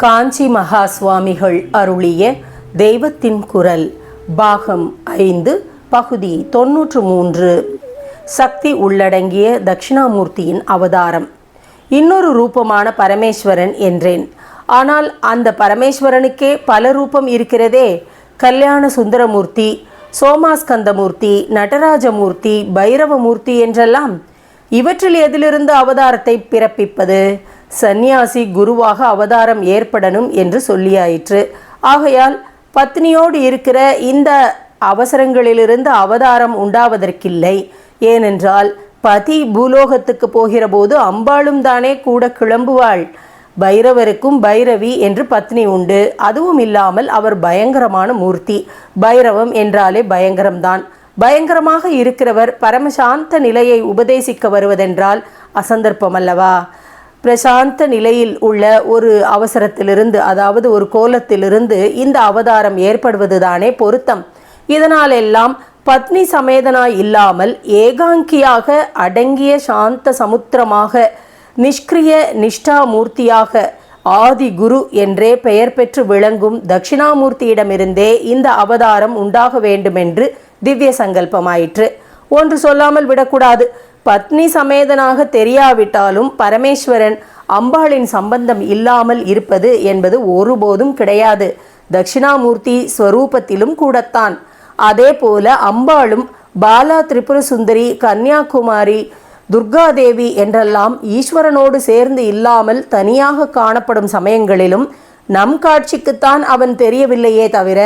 காஞ்சி மகா சுவாமிகள் அருளிய தெய்வத்தின் குரல் பாகம் ஐந்து பகுதி தொன்னூற்று மூன்று. சக்தி உள்ளடங்கிய தட்சிணாமூர்த்தியின் அவதாரம். இன்னொரு ரூபமான பரமேஸ்வரன் என்றேன். ஆனால் அந்த பரமேஸ்வரனுக்கே பல ரூபம் இருக்கிறதே. கல்யாண சுந்தரமூர்த்தி சோமாஸ்கந்தமூர்த்தி நடராஜமூர்த்தி பைரவமூர்த்தி என்றெல்லாம் இவற்றில் எதிலிருந்து அவதாரத்தை பிறப்பிப்பது? சந்நியாசி குருவாக அவதாரம் ஏற்படணும் என்று சொல்லியாயிற்று. ஆகையால் பத்னியோடு இருக்கிற இந்த அவசரங்களிலிருந்து அவதாரம் உண்டாவதற்கில்லை. ஏனென்றால் பதி பூலோகத்துக்கு போகிற போது அம்பாளும் தானே கூட கிளம்புவாள். பைரவருக்கும் பைரவி என்று பத்னி உண்டு. அதுவும் இல்லாமல் அவர் பயங்கரமான மூர்த்தி. பைரவம் என்றாலே பயங்கரம்தான். பயங்கரமாக இருக்கிறவர் பரமசாந்த நிலையை உபதேசிக்க வருவதென்றால் அசந்தர்ப்பம் அல்லவா? பிரசாந்த நிலையில் உள்ள ஒரு அவசரத்திலிருந்து அதாவது ஒரு கோலத்திலிருந்து இந்த அவதாரம் ஏற்படுவதுதானே பொருத்தம். இதனாலெல்லாம் பத்னி சமேதனாய் இல்லாமல் ஏகாங்கியாக அடங்கிய சாந்த சமுத்திரமாக நிஷ்கிரிய நிஷ்டாமூர்த்தியாக ஆதி குரு என்றே பெயர் பெற்று விளங்கும் தட்சிணாமூர்த்தியிடமிருந்தே இந்த அவதாரம் உண்டாக வேண்டுமென்று திவ்ய சங்கல்பமாயிற்று. ஒன்று சொல்லாமல் விடக்கூடாது. பத்னி சமேதனாக தெரியாவிட்டாலும் பரமேஸ்வரன் அம்பாளின் சம்பந்தம் இல்லாமல் இருப்பது என்பது ஒருபோதும் கிடையாது. தட்சிணாமூர்த்தி ஸ்வரூபத்திலும் கூடத்தான். அதே போல அம்பாளும் பாலா திரிபுர சுந்தரி கன்னியாகுமாரி துர்காதேவி என்றெல்லாம் ஈஸ்வரனோடு சேர்ந்து இல்லாமல் தனியாக காணப்படும் சமயங்களிலும் நம் காட்சிக்குத்தான் அவன் தெரியவில்லையே தவிர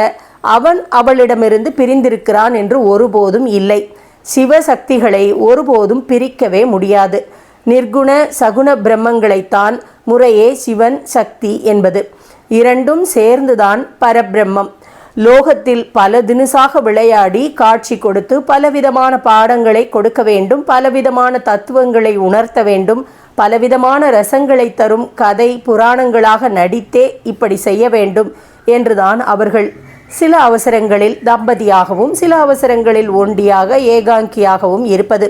அவன் அவளிடமிருந்து பிரிந்திருக்கிறான் என்று ஒருபோதும் இல்லை. சிவசக்திகளை ஒருபோதும் பிரிக்கவே முடியாது. நிர்குண சகுண பிரம்மங்களைத்தான் முறையே சிவன் சக்தி என்பது. இரண்டும் சேர்ந்துதான் பரபிரம்மம். லோகத்தில் பல தினுசாக விளையாடி காட்சி கொடுத்து பலவிதமான பாடங்களை கொடுக்க வேண்டும் பலவிதமான தத்துவங்களை உணர்த்த வேண்டும் பலவிதமான ரசங்களை தரும் கதை புராணங்களாக நடித்தே இப்படி செய்ய வேண்டும் என்றுதான் அவர்கள் சில அவசரங்களில் தம்பதியாகவும் சில அவசரங்களில் ஒண்டியாக ஏகாங்கியாகவும் இருப்பது.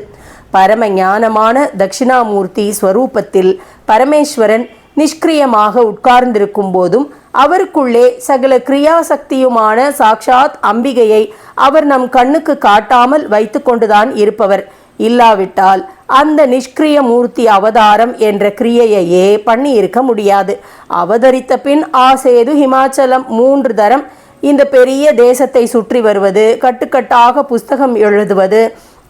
பரம ஞானமான தட்சிணாமூர்த்தி ஸ்வரூபத்தில் பரமேஸ்வரன் நிஷ்கிரியமாக உட்கார்ந்திருக்கும் போதும் அவருக்குள்ளே சகல கிரியாசக்தியுமான சாக்ஷாத் அம்பிகையை அவர் நம் கண்ணுக்கு காட்டாமல் வைத்து கொண்டுதான் இருப்பவர். இல்லாவிட்டால் அந்த நிஷ்கிரிய மூர்த்தி அவதாரம் என்ற கிரியையையே பண்ணி இருக்க முடியாது. அவதரித்த பின் ஆசேது ஹிமாச்சலம் மூன்று தரம் இந்த பெரிய தேசத்தை சுற்றி வருவது கட்டுக்கட்டாக புஸ்தகம் எழுதுவது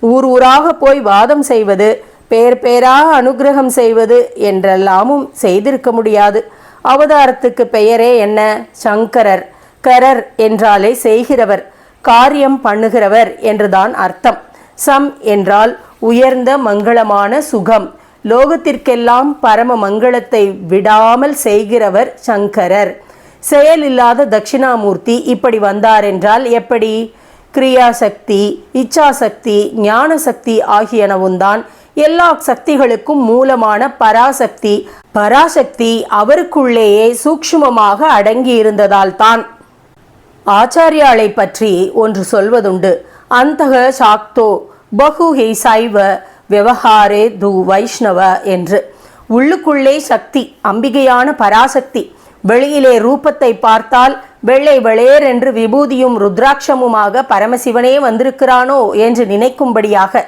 ஊர் ஊராக போய் வாதம் செய்வது பேர் பேராக அனுகிரகம் செய்வது என்றெல்லாமும் செய்திருக்க முடியாது. அவதாரத்துக்கு பெயரே என்ன? சங்கரர். கரர் என்றாலே செய்கிறவர் காரியம் பண்ணுகிறவர் என்றுதான் அர்த்தம். சம் என்றால் உயர்ந்த மங்களமான சுகம். லோகத்திற்கெல்லாம் பரம மங்களத்தை விடாமல் செய்கிறவர் சங்கரர். செயலில்லாத தட்சிணாமூர்த்தி இப்படி வந்தார் என்றால் எப்படி? கிரியாசக்தி இச்சாசக்தி ஞானசக்தி ஆகியனவும் தான் எல்லா சக்திகளுக்கும் மூலமான பராசக்தி. பராசக்தி அவருக்குள்ளேயே சூக்ஷ்மமாக அடங்கியிருந்ததால் தான். ஆச்சாரியாளை பற்றி ஒன்று சொல்வதுண்டு. அந்தக சாக்தோ பகுஹி சைவ விவகாரே து வைஷ்ணவ என்று. உள்ளுக்குள்ளே சக்தி அம்பிகையான பராசக்தி. வெளியிலே ரூபத்தை பார்த்தால் வெள்ளை வெளேர் என்று விபூதியும் ருத்ராட்சமுமாக பரமசிவனே வந்திருக்கிறானோ? என்று நினைக்கும்படியாக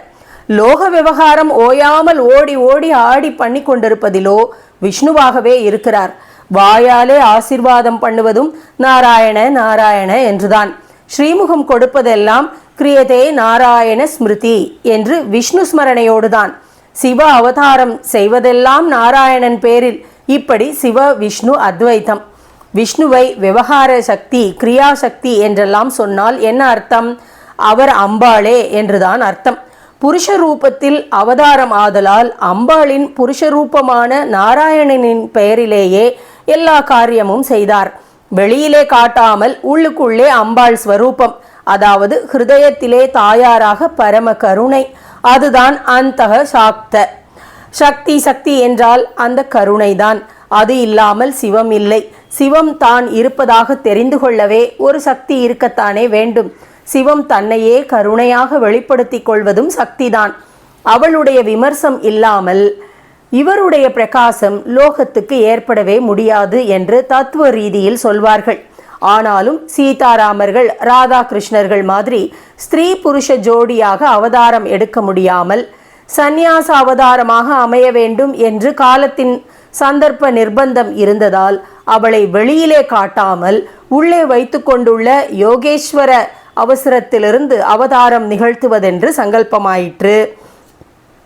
லோக விவகாரம் ஓயாமல் ஓடி ஓடி ஆடி பண்ணி கொண்டிருப்பதிலோ விஷ்ணுவாகவே இருக்கிறார். வாயாலே ஆசிர்வாதம் பண்ணுவதும் நாராயண நாராயண என்றுதான். ஸ்ரீமுகம் கொடுப்பதெல்லாம் கிரியதே நாராயண ஸ்மிருதி என்று விஷ்ணு ஸ்மரணையோடுதான். சிவ அவதாரம் செய்வதெல்லாம் நாராயணன் பேரில் இப்படி சிவ விஷ்ணு அத்வைத்தம். விஷ்ணுவை விவகார சக்தி கிரியாசக்தி என்றெல்லாம் சொன்னால் என்ன அர்த்தம்? அவர் அம்பாளே என்றுதான் அர்த்தம். புருஷ ரூபத்தில் அவதாரம் ஆதலால் அம்பாளின் புருஷ ரூபமான நாராயணனின் பெயரிலேயே எல்லா காரியமும் செய்தார். வெளியிலே காட்டாமல் உள்ளுக்குள்ளே அம்பாள் ஸ்வரூபம். அதாவது ஹிருதயத்திலே தாயாராக பரம கருணை. அதுதான் அந்தக சாக்த. சக்தி சக்தி என்றால் அந்த கருணைதான். அது இல்லாமல் சிவம் இல்லை. சிவம் தான் இருப்பதாக தெரிந்து கொள்ளவே ஒரு சக்தி இருக்கத்தானே வேண்டும். சிவம் தன்னையே கருணையாக வெளிப்படுத்திக் கொள்வதும் சக்திதான். அவளுடைய விமர்சம் இல்லாமல் இவருடைய பிரகாசம் லோகத்துக்கு ஏற்படவே முடியாது என்று தத்துவ ரீதியில் சொல்வார்கள். ஆனாலும் சீதாராமர்கள் ராதாகிருஷ்ணர்கள் மாதிரி ஸ்திரீ புருஷ ஜோடியாக அவதாரம் எடுக்க முடியாமல் சந்நியாச அவதாரமாக அமைய வேண்டும் என்று காலத்தின் சந்தர்ப்ப நிர்பந்தம் இருந்ததால் அவளை வெளியிலே காட்டாமல் உள்ளே வைத்து கொண்டுள்ள யோகேஸ்வர அவசரத்திலிருந்து அவதாரம் நிகழ்த்துவதென்று சங்கல்பமாயிற்று.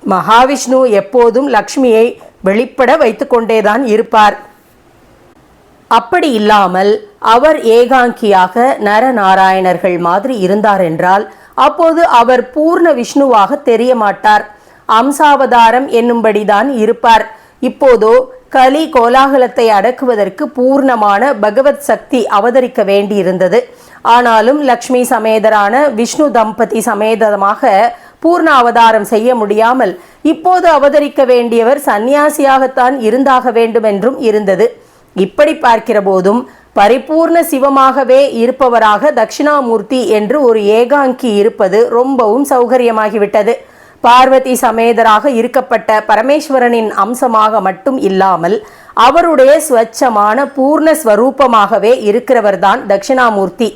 மகாவிஷ்ணு எப்போதும் லக்ஷ்மியை வெளிப்பட வைத்துக்கொண்டேதான் இருப்பார். அப்படி இல்லாமல் அவர் ஏகாங்கியாக நரநாராயணர்கள் மாதிரி இருந்தார் என்றால் அப்போது அவர் பூர்ண விஷ்ணுவாக தெரிய மாட்டார். அம்சாவதாரம் என்னும்படிதான் இருப்பார். இப்போதோ கலி கோலாகலத்தை அடக்குவதற்கு பூர்ணமான பகவத் சக்தி அவதரிக்க வேண்டியிருந்தது. ஆனாலும் லக்ஷ்மி சமேதரான விஷ்ணு தம்பதி சமேதமாக பூர்ண அவதாரம் செய்ய முடியாமல் இப்போது அவதரிக்க வேண்டியவர் சந்நியாசியாகத்தான் இருந்தாக வேண்டும் என்றும் இருந்தது. இப்படி பார்க்கிற போதும் பரிபூர்ண சிவமாகவே இருப்பவராக தட்சிணாமூர்த்தி என்று ஒரு ஏகாங்கி இருப்பது ரொம்பவும் சௌகரியமாகிவிட்டது. பார்வதி சமேதராக இருக்கப்பட்ட பரமேஸ்வரனின் அம்சமாக மட்டும் இல்லாமல் அவருடைய ஸ்வச்சமான பூர்ண ஸ்வரூபமாகவே இருக்கிறவர்தான் தட்சிணாமூர்த்தி.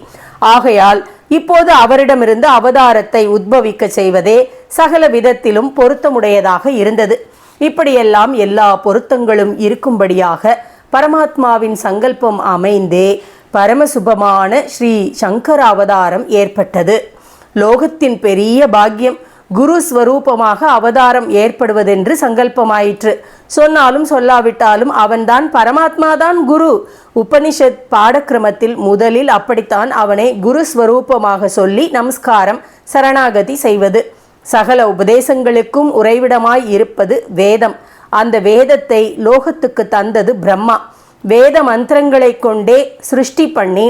ஆகையால் இப்போது அவரிடமிருந்து அவதாரத்தை உத்பவிக்க செய்வதே சகல விதத்திலும் பொருத்தமுடையதாக இருந்தது. இப்படியெல்லாம் எல்லா பொருத்தங்களும் இருக்கும்படியாக பரமாத்மாவின் சங்கல்பம் அமைந்தே பரமசுபமான ஸ்ரீ சங்கர அவதாரம் ஏற்பட்டது. லோகத்தின் பெரிய பாக்கியம் குரு ஸ்வரூபமாக அவதாரம் ஏற்படுவதென்று சங்கல்பமாயிற்று. சொன்னாலும் சொல்லாவிட்டாலும் அவன்தான் பரமாத்மாதான் குரு. உபனிஷத் பாடக்கிரமத்தில் முதலில் அப்படித்தான் அவனை குரு ஸ்வரூபமாக சொல்லி நமஸ்காரம் சரணாகதி செய்வது. சகல உபதேசங்களுக்கும் உறைவிடமாய் இருப்பது வேதம். அந்த வேதத்தை லோகத்துக்கு தந்தது பிரம்மா. வேத மந்திரங்களை கொண்டே சிருஷ்டி பண்ணி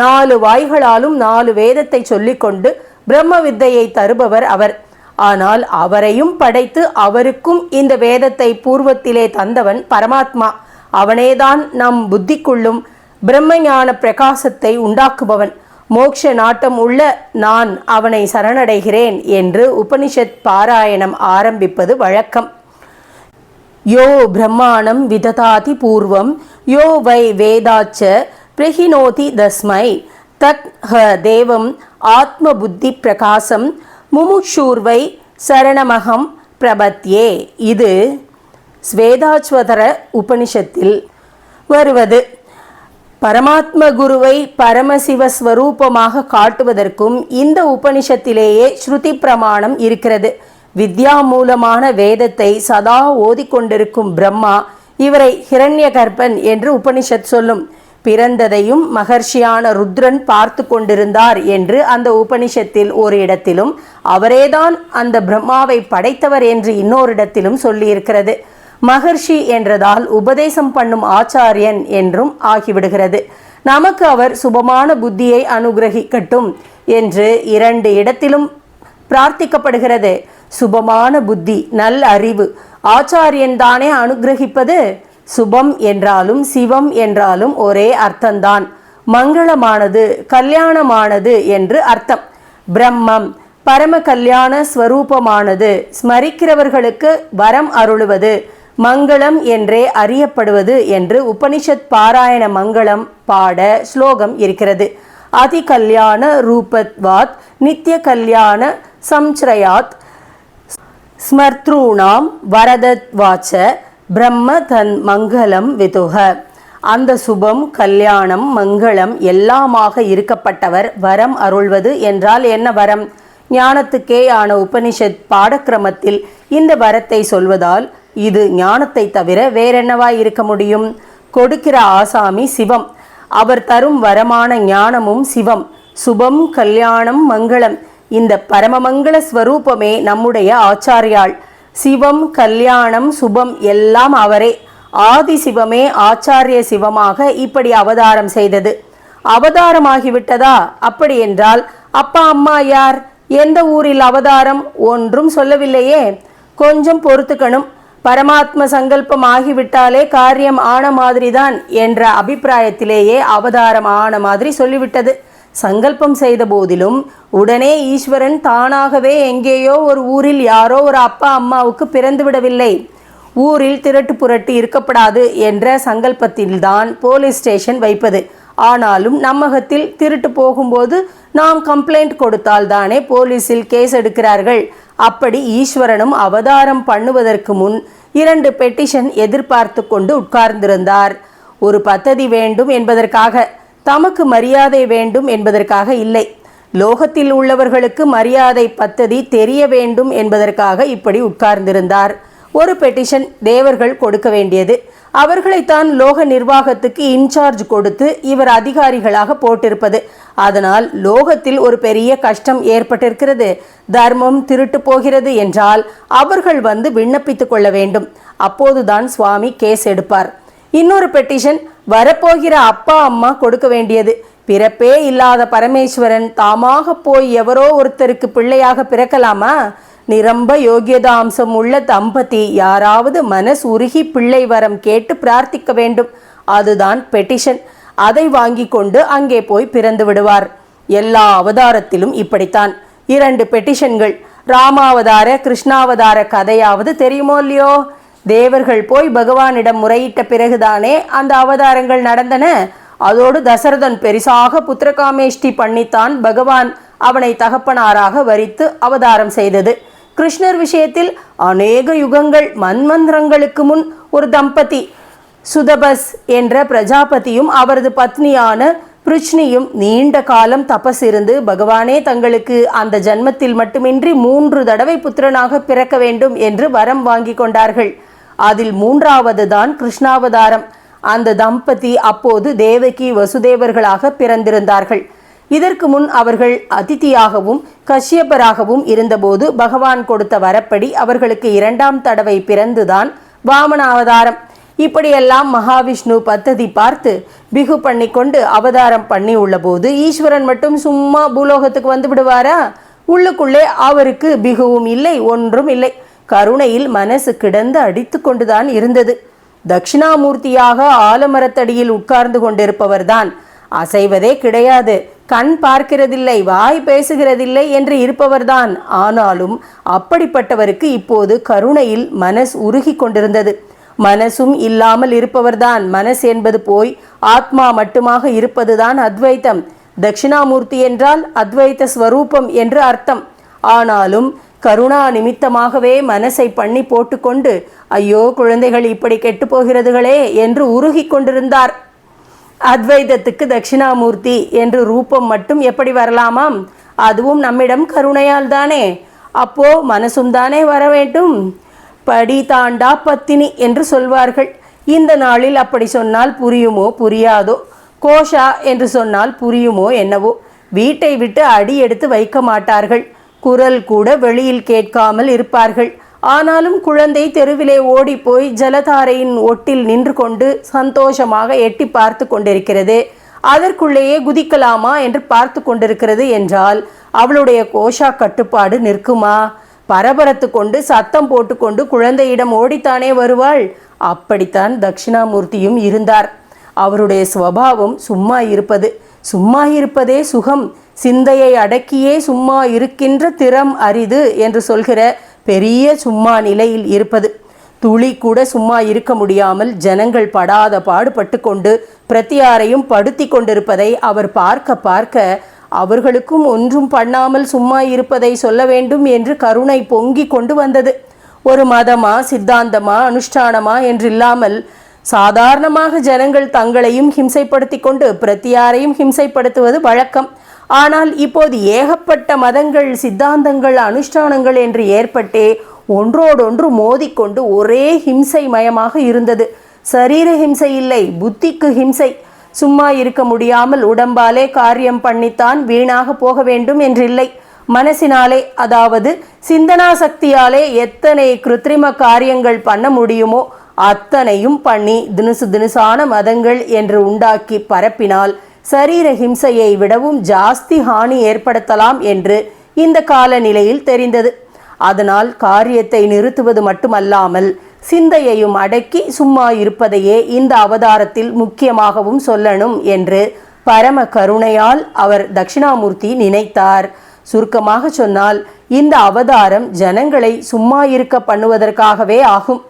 நாலு வாய்களாலும் நாலு வேதத்தை சொல்லிக்கொண்டு பிரம்ம வித்தையை தருபவர் அவர். ஆனால் அவரையும் படைத்து அவருக்கும் இந்த வேதத்தை பூர்வத்திலே தந்தவன் பரமாத்மா. அவனேதான் நம் புத்திக்குள்ளும் பிரம்மஞான பிரகாசத்தை உண்டாக்குபவன். மோக்ஷ நாட்டம் உள்ள நான் அவனை சரணடைகிறேன் என்று உபனிஷத் பாராயணம் ஆரம்பிப்பது வழக்கம். யோ பிரம்மாணம் விததாதி பூர்வம் யோ வை வேதாச்ச பிரகினோதி தஸ்மை தத் ஹ தேவம் ஆத்ம புத்தி பிரகாசம் முமுஷூர்வை சரணமகம் பிரபத்யே. இது ஸ்வேதாஸ்வதர உபனிஷத்தில் வருவது. பரமாத்ம குருவை பரமசிவ ஸ்வரூபமாக காட்டுவதற்கும் இந்த உபனிஷத்திலேயே ஸ்ருதி பிரமாணம் இருக்கிறது. வித்யா மூலமான வேதத்தை சதா ஓதிக்கொண்டிருக்கும் பிரம்மா இவரை ஹிரண்யகர்ப்பன் என்று உபனிஷத் சொல்லும். பிறந்ததையும் மகர்ஷியான ருத்ரன் பார்த்து கொண்டிருந்தார் என்று அந்த உபனிஷத்தில் ஒரு இடத்திலும் அவரேதான் அந்த பிரம்மாவை படைத்தவர் என்று இன்னொரு இடத்திலும் சொல்லியிருக்கிறது. மகர்ஷி என்றதால் உபதேசம் பண்ணும் ஆச்சாரியன் என்றும் ஆகிவிடுகிறது. நமக்கு அவர் சுபமான புத்தியை அனுகிரகிக்கட்டும் என்று இரண்டு இடத்திலும் பிரார்த்திக்கப்படுகிறது. சுபமான புத்தி நல் அறிவு. ஆச்சாரியன் தானே அனுகிரகிப்பது? சுபம் என்றாலும் சிவம் என்றாலும் ஒரே அர்த்தம்தான் மங்களமானது கல்யாணமானது என்று அர்த்தம். பிரம்மம் பரம கல்யாண ஸ்வரூபமானது ஸ்மரிக்கிறவர்களுக்கு வரம் அருளுவது மங்களம் என்றே அறியப்படுவது என்று உபனிஷத் பாராயண மங்களம் பாட ஸ்லோகம் இருக்கிறது. அதி கல்யாண ரூபத்வாத் நித்திய கல்யாண சம்ச்ரயாத் ஸ்மர்த்ரூணாம் வரதத்வாச்ச பிரம்ம தன் மங்களம் விதுக. அந்த சுபம் கல்யாணம் மங்களம் எல்லாமாக இருக்கப்பட்டவர் வரம் அருள்வது என்றால் என்ன வரம்? ஞானத்துக்கே ஆன உபனிஷத் பாடக்கிரமத்தில் இந்த வரத்தை சொல்வதால் இது ஞானத்தை தவிர வேறென்னவாய் இருக்க முடியும்? கொடுக்கிற ஆசாமி சிவம். அவர் தரும் வரமான ஞானமும் சிவம். சுபம் கல்யாணம் மங்களம் இந்த பரமமங்கள ஸ்வரூபமே நம்முடைய ஆச்சாரியாள். சிவம் கல்யாணம் சுபம் எல்லாம் அவரே. ஆதி சிவமே ஆச்சாரிய சிவமாக இப்படி அவதாரம் செய்தது. அவதாரமாகிவிட்டதா? அப்படி என்றால் அப்பா அம்மா யார்? எந்த ஊரில் அவதாரம்? ஒன்றும் சொல்லவில்லையே. கொஞ்சம் பொறுத்துக்கணும். பரமாத்ம சங்கல்பம் ஆகிவிட்டாலே காரியம் ஆன மாதிரிதான் என்ற அபிப்பிராயத்திலேயே அவதாரம் ஆன மாதிரி சொல்லிவிட்டது. சங்கல்பம் செய்த போதிலும் உடனே ஈஸ்வரன் தானாகவே எங்கேயோ ஒரு ஊரில் யாரோ ஒரு அப்பா அம்மாவுக்கு பிறந்துவிடவில்லை ஊரில் திரட்டு புரட்டு இருக்கப்படாது என்ற சங்கல்பத்தில்தான் போலீஸ் ஸ்டேஷன் வைப்பது. ஆனாலும் நம்மகத்தில் திருட்டு போகும்போது நாம் கம்ப்ளைண்ட் கொடுத்தால் தானே போலீஸில் கேஸ் எடுக்கிறார்கள். அப்படி ஈஸ்வரனும் அவதாரம் பண்ணுவதற்கு முன் இரண்டு பெட்டிஷன் எதிர்பார்த்து கொண்டு உட்கார்ந்திருந்தார். ஒரு பத்ததி வேண்டும் என்பதற்காக தமக்கு மரியாதை வேண்டும் என்பதற்காக இல்லை. லோகத்தில் உள்ளவர்களுக்கு மரியாதை பத்ததி தெரிய வேண்டும் என்பதற்காக இப்படி உட்கார்ந்திருந்தார். ஒரு பெட்டிஷன் தேவர்கள் கொடுக்க வேண்டியது. அவர்களைத்தான் லோக நிர்வாகத்துக்கு இன்சார்ஜ் கொடுத்து இவர் அதிகாரிகளாக போட்டிருப்பது. அதனால் லோகத்தில் ஒரு பெரிய கஷ்டம் ஏற்பட்டிருக்கிறது. தர்மம் திருட்டு போகிறது என்றால் அவர்கள் வந்து விண்ணப்பித்துக் கொள்ள வேண்டும். அப்போதுதான் சுவாமி கேஸ் எடுப்பார். இன்னொரு பெட்டிஷன் வரப்போகிற அப்பா அம்மா கொடுக்க வேண்டியது. பிறப்பே இல்லாத பரமேஸ்வரன் தாமாக போய் எவரோ ஒருத்தருக்கு பிள்ளையாக பிறக்கலாமா? நிரம்ப யோகியதாம்சம் உள்ள தம்பதி யாராவது மனஸ் உருகி பிள்ளை வரம் கேட்டு பிரார்த்திக்க வேண்டும். அதுதான் பெட்டிஷன் அதை வாங்கி கொண்டு அங்கே போய் பிறந்து விடுவார். எல்லா அவதாரத்திலும் இப்படித்தான். இரண்டு பெட்டிஷன்கள் ராமாவதார கிருஷ்ணாவதார கதையாவது தெரியுமோ இல்லையோ? தேவர்கள் போய் பகவானிடம் முறையிட்ட பிறகுதானே அந்த அவதாரங்கள் நடந்தன. அதோடு தசரதன் பெரிசாக புத்திரகாமேஷ்டி பண்ணித்தான் பகவான் அவனை தகப்பனாராக வரித்து அவதாரம் செய்தது. கிருஷ்ணர் விஷயத்தில் அநேக யுகங்கள் மன்மந்திரங்களுக்கு முன் ஒரு தம்பதி சுதபஸ் என்ற பிரஜாபதியும் அவரது பத்னியான பிருச்னியும் நீண்ட காலம் தபஸ் இருந்து பகவானே தங்களுக்கு அந்த ஜன்மத்தில் மட்டுமின்றி மூன்று தடவை புத்திரனாக பிறக்க வேண்டும் என்று வரம் வாங்கி கொண்டார்கள். அதில் மூன்றாவது தான் கிருஷ்ணாவதாரம். அந்த தம்பதி அப்போது தேவகி வசுதேவர்களாக பிறந்திருந்தார்கள். இதற்கு முன் அவர்கள் அதிதியாகவும் கஷ்யபராகவும் இருந்தபோது பகவான் கொடுத்த வரப்படி அவர்களுக்கு இரண்டாம் தடவை பிறந்துதான் வாமன அவதாரம். இப்படியெல்லாம் மகாவிஷ்ணு பத்ததி பார்த்து பிகு பண்ணி கொண்டு அவதாரம் பண்ணி உள்ளபோது ஈஸ்வரன் மட்டும் சும்மா பூலோகத்துக்கு வந்து விடுவாரா? உள்ளுக்குள்ளே அவருக்கு பிகுவும் இல்லை ஒன்றும் இல்லை. கருணையில் மனசு கிடந்து அடித்து கொண்டுதான் இருந்தது. தட்சிணாமூர்த்தியாக ஆலமரத்தடியில் உட்கார்ந்து கொண்டிருப்பவர்தான். அசைவதே கிடையாது. கண் பார்க்கிறதில்லை வாய் பேசுகிறதில்லை என்று இருப்பவர்தான். ஆனாலும் அப்படிப்பட்டவருக்கு இப்போது கருணையில் மனஸ் உருகி கொண்டிருந்தது. மனசும் இல்லாமல் இருப்பவர்தான். மனஸ் என்பது போய் ஆத்மா மட்டுமாக இருப்பதுதான் அத்வைத்தம். தட்சிணாமூர்த்தி என்றால் அத்வைத்த ஸ்வரூபம் என்று அர்த்தம். ஆனாலும் கருணா நிமித்தமாகவே மனசை பண்ணி போட்டுக்கொண்டு ஐயோ குழந்தைகள் இப்படி கெட்டு போகிறதுகளே என்று உருகி கொண்டிருந்தார். அத்வைதத்துக்கு தட்சிணாமூர்த்தி என்று ரூபம் மட்டும் எப்படி வரலாமாம்? அதுவும் நம்மிடம் கருணையால் தானே. அப்போ மனசும் தானே வர வேண்டும். படி தாண்டா பத்தினி என்று சொல்வார்கள். இந்த நாளில் அப்படி சொன்னால் புரியுமோ புரியாதோ? கோஷா என்று சொன்னால் புரியுமோ என்னவோ? வீட்டை விட்டு அடி எடுத்து வைக்க மாட்டார்கள். குரல் கூட வெளியில் கேட்காமல் இருப்பார்கள். ஆனாலும் குழந்தை தெருவிலே ஓடிப்போய் ஜலதாரையின் ஒட்டில் நின்று கொண்டு சந்தோஷமாக எட்டி பார்த்து கொண்டிருக்கிறது. அதற்குள்ளேயே குதிக்கலாமா என்று பார்த்து கொண்டிருக்கிறது என்றால் அவளுடைய கோஷா கட்டுப்பாடு நிற்குமா? பரபரத்து கொண்டு சத்தம் போட்டுக்கொண்டு குழந்தையிடம் ஓடித்தானே வருவாள்? அப்படித்தான் தட்சிணாமூர்த்தியும் இருந்தார். அவருடைய சுவாவம் சும்மா இருப்பது. சும்மா இருப்பதே சுகம். சிந்தையை அடக்கியே சும்மா இருக்கின்ற திறம் அரிது என்று சொல்கிற பெரிய சும்மா நிலையில் இருப்பது. துளி கூட சும்மா இருக்க முடியாமல் ஜனங்கள் படாத பாடுபட்டு கொண்டு பிரத்தியாரையும் படுத்தி கொண்டிருப்பதை அவர் பார்க்க பார்க்க அவர்களுக்கும் ஒன்றும் பண்ணாமல் சும்மா இருப்பதை சொல்ல வேண்டும் என்று கருணை பொங்கி கொண்டு வந்தது. ஒரு மதமா சித்தாந்தமா அனுஷ்டானமா என்றில்லாமல் சாதாரணமாக ஜனங்கள் தங்களையும் ஹிம்சைப்படுத்தி கொண்டு பிரத்தியாரையும் ஹிம்சைப்படுத்துவது வழக்கம். ஆனால் இப்போது ஏகப்பட்ட மதங்கள் சித்தாந்தங்கள் அனுஷ்டானங்கள் என்று ஏற்பட்டே ஒன்றோடொன்று மோதிக்கொண்டு ஒரே ஹிம்சை மயமாக இருந்தது. சரீர ஹிம்சை இல்லை புத்திக்கு ஹிம்சை. சும்மா இருக்க முடியாமல் உடம்பாலே காரியம் பண்ணித்தான் வீணாக போக வேண்டும் என்றில்லை. மனசினாலே அதாவது சிந்தனா சக்தியாலே எத்தனை கிருத்திரிம காரியங்கள் பண்ண முடியுமோ அத்தனையும் பண்ணி தினுசு தினுசான மதங்கள் என்று உண்டாக்கி பரப்பினால் சரீர ஹிம்சையை விடவும் ஜாஸ்தி ஹானி ஏற்படுத்தலாம் என்று இந்த காலநிலையில் தெரிந்தது. அதனால் காரியத்தை நிறுத்துவது மட்டுமல்லாமல் சிந்தையையும் அடக்கி சும்மா இருப்பதையே இந்த அவதாரத்தில் முக்கியமாகவும் சொல்லணும் என்று பரம கருணையால் அவர் தட்சிணாமூர்த்தி நினைத்தார். சுருக்கமாக சொன்னால் இந்த அவதாரம் ஜனங்களை சும்மா இருக்க பண்ணுவதற்காகவே ஆகும்.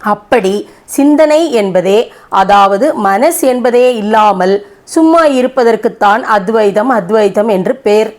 அப்படி சிந்தனை என்பதே அதாவது மனஸ் என்பதே இல்லாமல் சும்மா இருப்பதற்குத்தான் அத்வைதம் அத்வைதம் என்று பேர்.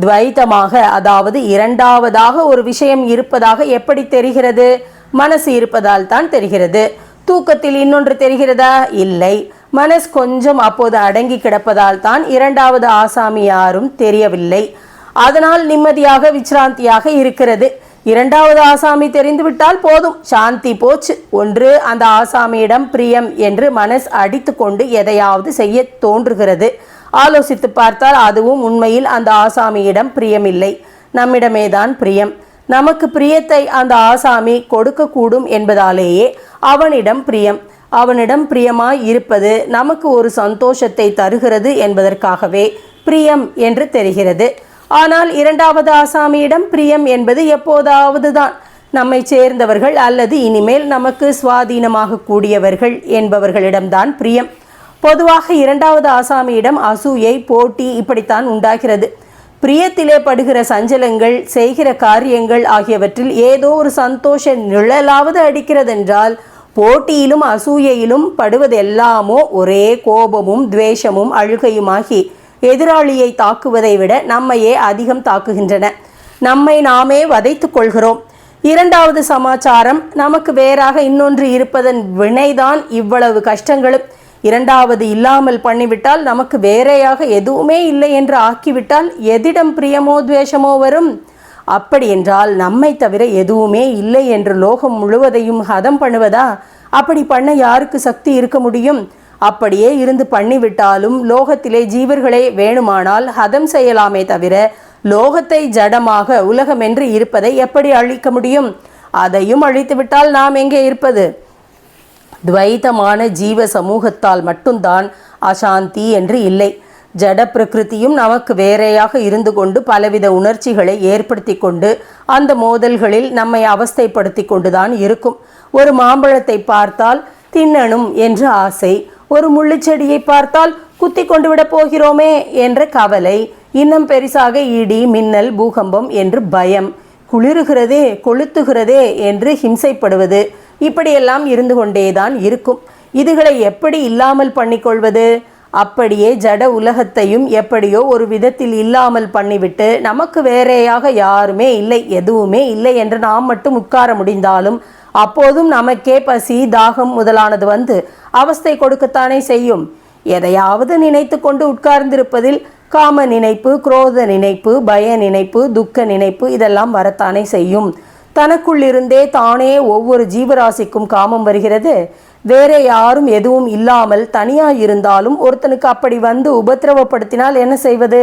துவைத்தமாக அதாவது இரண்டாவதாக ஒரு விஷயம் இருப்பதாக எப்படி தெரிகிறது? மனசு இருப்பதால் தான் தெரிகிறது. தூக்கத்தில் இன்னொன்று தெரிகிறதா? இல்லை. மனஸ் கொஞ்சம் அப்போது அடங்கி கிடப்பதால் தான் இரண்டாவது ஆசாமி யாரும் தெரியவில்லை. அதனால் நிம்மதியாக விசிராந்தியாக இருக்கிறது. இரண்டாவது ஆசாமி தெரிந்துவிட்டால் போதும். சாந்தி போச்சு. ஒன்று அந்த ஆசாமியிடம் பிரியம் என்று மனஸ் அடித்துக்கொண்டு எதையாவது செய்ய தோன்றுகிறது. ஆலோசித்து பார்த்தால் அதுவும் உண்மையில் அந்த ஆசாமியிடம் பிரியமில்லை. நம்மிடமே தான் பிரியம். நமக்கு பிரியத்தை அந்த ஆசாமி கொடுக்கக்கூடும் என்பதாலேயே அவனிடம் பிரியம். அவனிடம் பிரியமாய் இருப்பது நமக்கு ஒரு சந்தோஷத்தை தருகிறது என்பதற்காகவே பிரியம் என்று தெரிகிறது. ஆனால் இரண்டாவது ஆசாமியிடம் பிரியம் என்பது எப்போதாவது தான் நம்மை சேர்ந்தவர்கள் அல்லது இனிமேல் நமக்கு சுவாதீனமாக கூடியவர்கள் என்பவர்களிடம்தான் பிரியம். பொதுவாக இரண்டாவது ஆசாமியிடம் அசூயை போட்டி இப்படித்தான் உண்டாகிறது. பிரியத்திலே படுகிற சஞ்சலங்கள் செய்கிற காரியங்கள் ஆகியவற்றில் ஏதோ ஒரு சந்தோஷ நிழலாவது அடிக்கிறதென்றால் போட்டியிலும் அசூயையிலும் படுவதெல்லாமோ ஒரே கோபமும் துவேஷமும் அழுகையுமாகி எதிராளியை தாக்குவதை விட நம்மையே அதிகம் தாக்குகின்றன. நம்மை நாமே வதைத்து கொள்கிறோம். இரண்டாவது சமாச்சாரம் நமக்கு வேறாக இன்னொன்று இருப்பதன் வினைதான் இவ்வளவு கஷ்டங்களும். இரண்டாவது இல்லாமல் பண்ணிவிட்டால் நமக்கு வேறையாக எதுவுமே இல்லை என்று ஆக்கிவிட்டால் எதிடம் பிரியமோ துவேஷமோ வரும்? அப்படி என்றால் நம்மை தவிர எதுவுமே இல்லை என்று லோகம் முழுவதையும் ஹதம் பண்ணுவதா? அப்படி பண்ண யாருக்கு சக்தி இருக்க முடியும்? அப்படியே இருந்து பண்ணிவிட்டாலும் லோகத்திலே ஜீவர்களே வேணுமானால் ஹதம் செய்யலாமே தவிர லோகத்தை ஜடமாக உலகமென்று இருப்பதை எப்படி அழிக்க முடியும்? அதையும் அழித்துவிட்டால் நாம் எங்கே இருப்பது? துவைதமான ஜீவ சமூகத்தால் மட்டும்தான் அசாந்தி என்று இல்லை. ஜட பிரகிருதியும் நமக்கு வேறையாக இருந்து கொண்டு பலவித உணர்ச்சிகளை ஏற்படுத்தி கொண்டு அந்த மோதல்களில் நம்மை அவஸ்தைப்படுத்தி கொண்டுதான் இருக்கும். ஒரு மாம்பழத்தை பார்த்தால் தின்னணும் என்று ஆசை ஒரு முள்ளுச்செடியை பார்த்தால் குத்தி கொண்டு விட போகிறோமே என்ற கவலை. இன்னும் பெரிசாக இடி மின்னல் பூகம்பம் என்று பயம். குளிருகிறதே கொளுத்துகிறதே என்று ஹிம்சைப்படுவது. இப்படியெல்லாம் இருந்து கொண்டேதான் இருக்கும். இதுகளை எப்படி இல்லாமல் பண்ணிக்கொள்வது அப்படியே ஜட உலகத்தையும் எப்படியோ ஒரு விதத்தில் இல்லாமல் பண்ணிவிட்டு நமக்கு வேறையாக யாருமே இல்லை எதுவுமே இல்லை என்று நாம் மட்டும் உட்கார முடிந்தாலும் அப்போதும் நமக்கே பசி தாகம் முதலானது வந்து அவஸ்தை கொடுக்கத்தானே செய்யும். எதையாவது நினைத்து கொண்டு உட்கார்ந்திருப்பதில் காம நினைப்பு குரோத நினைப்பு பய நினைப்பு துக்க நினைப்பு இதெல்லாம் வரத்தானே செய்யும். தனக்குள்ளிருந்தே தானே ஒவ்வொரு ஜீவராசிக்கும் காமம் வருகிறது. வேற யாரும் எதுவும் இல்லாமல் தனியாக இருந்தாலும் ஒருத்தனுக்கு அப்படி வந்து உபத்திரவப்படுத்தினால் என்ன செய்வது?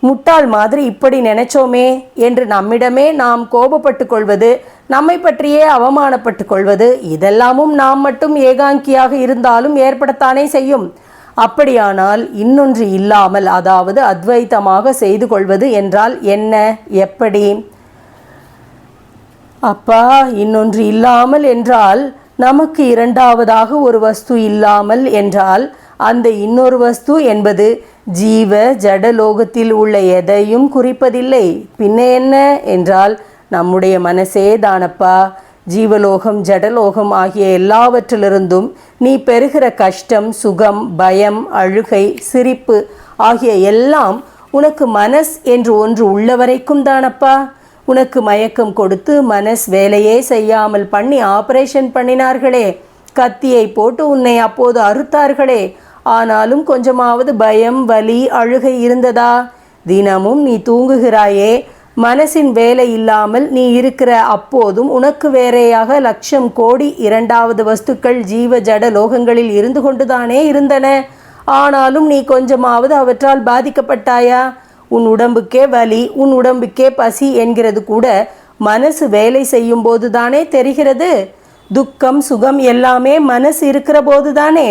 முட்டாள் மாதிரி இப்படி நினைச்சோமே என்று நம்மிடமே நாம் கோபப்பட்டு கொள்வது நம்மை பற்றியே அவமானப்பட்டு கொள்வது இதெல்லாமும் நாம் மட்டும் ஏகாங்கியாக இருந்தாலும் ஏற்படத்தானே செய்யும். அப்படியானால் இன்னொன்று இல்லாமல் அதாவது அத்வைத்தமாக செய்து கொள்வது என்றால் என்ன? எப்படி? அப்பா இன்னொன்று இல்லாமல் என்றால் நமக்கு இரண்டாவதாக ஒரு வஸ்து இல்லாமல் என்றால் அந்த இன்னொரு வஸ்து என்பது ஜீவ ஜடலோகத்தில் உள்ள எதையும் குறிப்பதில்லை. பின்ன என்ன? என்றால் நம்முடைய மனசே தானப்பா. ஜீவலோகம் ஜடலோகம் ஆகிய எல்லாவற்றிலிருந்தும் நீ பெறுகிற கஷ்டம் சுகம் பயம் அழுகை சிரிப்பு ஆகிய எல்லாம் உனக்கு மனஸ் என்று ஒன்று உள்ள வரைக்கும் தானப்பா. உனக்கு மயக்கம் கொடுத்து மனஸ் வேலையே செய்யாமல் பண்ணி ஆபரேஷன் பண்ணினார்களே. கத்தியை போட்டு உன்னை அப்போது அறுத்தார்களே. ஆனாலும் கொஞ்சமாவது பயம் வலி அழுகை இருந்ததா? தினமும் நீ தூங்குகிறாயே. மனசின் வேலை இல்லாமல் நீ இருக்கிற அப்போதும் உனக்கு வேறையாக லட்சம் கோடி இரண்டாவது வஸ்துக்கள் ஜீவ ஜட லோகங்களில் இருந்து கொண்டுதானே இருந்தன. ஆனாலும் நீ கொஞ்சமாவது அவற்றால் பாதிக்கப்பட்டாயா? உன் உடம்புக்கே வலி உன் உடம்புக்கே பசி என்கிறது கூட மனசு வேலை செய்யும் போது தானே தெரிகிறது. துக்கம் சுகம் எல்லாமே மனசு இருக்கிற போது தானே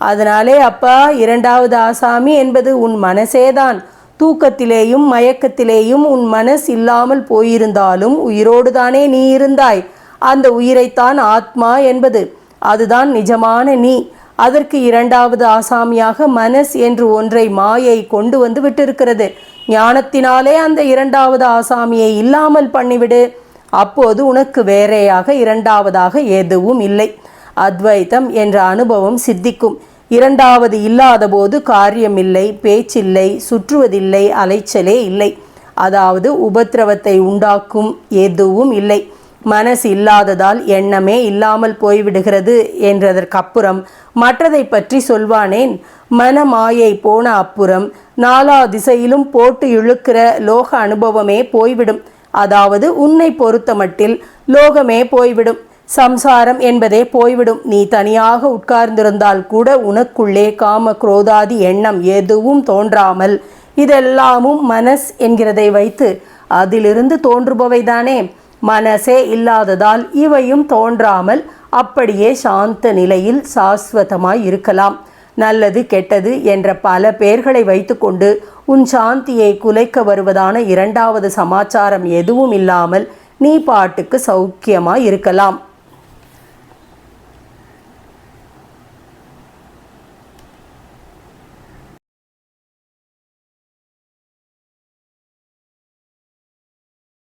அதனாலே அப்பா இரண்டாவது ஆசாமி என்பது உன் மனசேதான். தூக்கத்திலேயும் மயக்கத்திலேயும் உன் மனஸ் இல்லாமல் போயிருந்தாலும் உயிரோடு தானே நீ இருந்தாய். அந்த உயிரைத்தான் ஆத்மா என்பது. அதுதான் நிஜமான நீ. அதற்கு இரண்டாவது ஆசாமியாக மனஸ் என்று ஒன்றை மாயை கொண்டு வந்து விட்டிருக்கிறது. ஞானத்தினாலே அந்த இரண்டாவது ஆசாமியை இல்லாமல் பண்ணிவிடு. அப்போது உனக்கு வேறையாக இரண்டாவதாக எதுவும் இல்லை. அத்வைத்தம் என்ற அனுபவம் சித்திக்கும். இரண்டாவது இல்லாதபோது காரியமில்லை பேச்சில்லை சுற்றுவதில்லை அலைச்சலே இல்லை. அதாவது உபத்திரவத்தை உண்டாக்கும் எதுவும் இல்லை. மனசு இல்லாததால் எண்ணமே இல்லாமல் போய்விடுகிறது என்றதற்கப்புறம் மற்றதை பற்றி சொல்வானேன். மனமாயை போன அப்புறம் நாலா திசையிலும் போட்டு இழுக்கிற லோக அனுபவமே போய்விடும். அதாவது உன்னை பொறுத்தமட்டில் லோகமே போய்விடும். சம்சாரம் என்பதே போய்விடும். நீ தனியாக உட்கார்ந்திருந்தால் கூட உனக்குள்ளே காம குரோதாதி எண்ணம் எதுவும் தோன்றாமல் இதெல்லாமும் மனஸ் என்கிறதை வைத்து அதிலிருந்து தோன்றுபவைதானே. மனசே இல்லாததால் இவையும் தோன்றாமல் அப்படியே சாந்த நிலையில் சாஸ்வதமாய் இருக்கலாம். நல்லது கெட்டது என்ற பல பெயர்களை வைத்துக்கொண்டு உன் சாந்தியை குலைக்க வருவதான இரண்டாவது சமாச்சாரம் எதுவும் இல்லாமல் நீ பாட்டுக்கு சௌக்கியமாய் இருக்கலாம்.